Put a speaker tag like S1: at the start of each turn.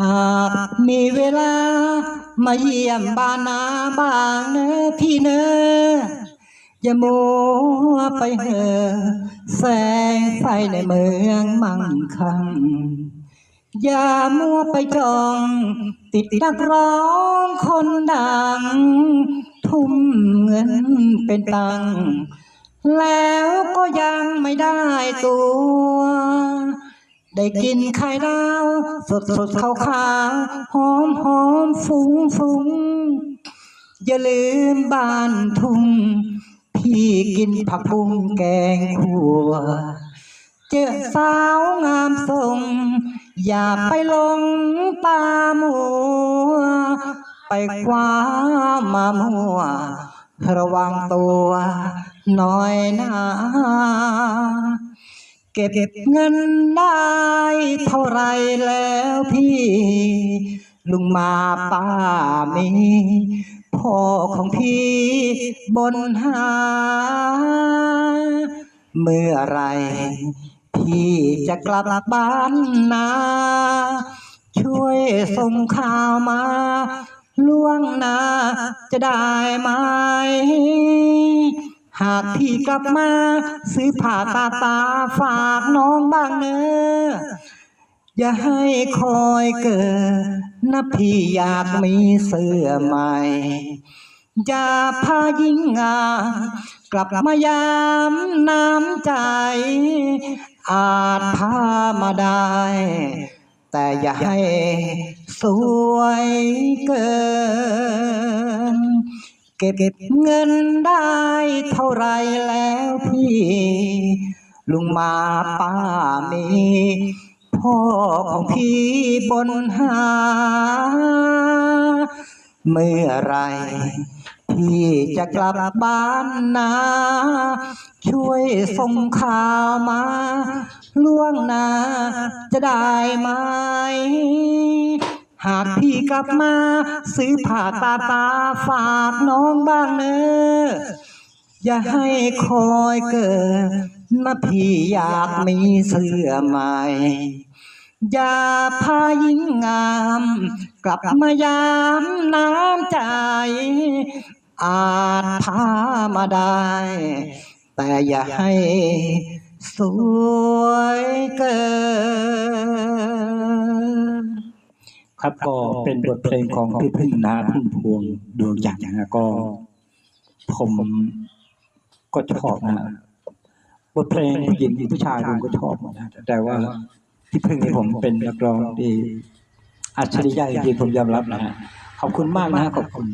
S1: หากมีเวลา มาเยี่ยมบ้านนาบ้างเนอพี่เนออย่ามัวไปเหอแสงไฟในเมืองมั่งคั่งอย่ามัวไปจอง ติดนักร้องคนดัง ทุ่มเงินเป็นตัง แล้วก็ยังไม่ได้ตัว ได้กินไข่ดาวสดสดขาวขาวหอมหอมฟุ้งฟุ้งอย่าลืมบ้านทุ่ง พี่กินผักบุ้งแกงขัว เจอสาวงามทรง อย่าไปลงตาหมัวไปคว้ามามัวระวังตัวน้อยนา เก็บเงินได้เท่าไรแล้วพี่ ลุงมาป้ามีพ่อของพี่บนหา เมื่อไรพี่จะกลับบ้านนา ช่วยส่งข่าวมาล่วงหน้าจะได้ไหม หากพี่กลับมา ซื้อผ้าตาตาฝากน้องบ้างเนออย่าให้คอยเกิดนะพี่อยากมีเสื้อใหม่อย่าพายิ่งงากลับมายามน้ำใจ อาจพามาได้ แต่อย่าให้สวยเกิน เก็บเงินได้เท่าไรแล้วพี่ ลุงมาป้ามีพ่อของพี่บนหา เมื่อไรพี่จะกลับบ้านนา ช่วยส่งข่าวมาล่วงหน้าจะได้ไหม หากพี่กลับมา ซื้อผ้าตาตาฝากน้องบ้างเนออย่าให้คอยเกิดนะพี่อยากมีเสื้อใหม่ อย่าพายิ่งงาม กลับมายามน้ำใจ อาจพามาได้ แต่อย่าให้สวย
S2: ครับก็เป็นบทเพลงของพี่พึ่งนะพึ่งพวงดวงจันทร์นะก็ ผมก็ชอบนะบทเพลงผู้หญิงผู้ชายผมก็ชอบหมดนะแต่ว่าพี่พึ่งนี่ผมเป็นนักร้องที่อัจฉริยะจริงๆผมยอมรับนะฮะขอบคุณมากนะขอบคุณ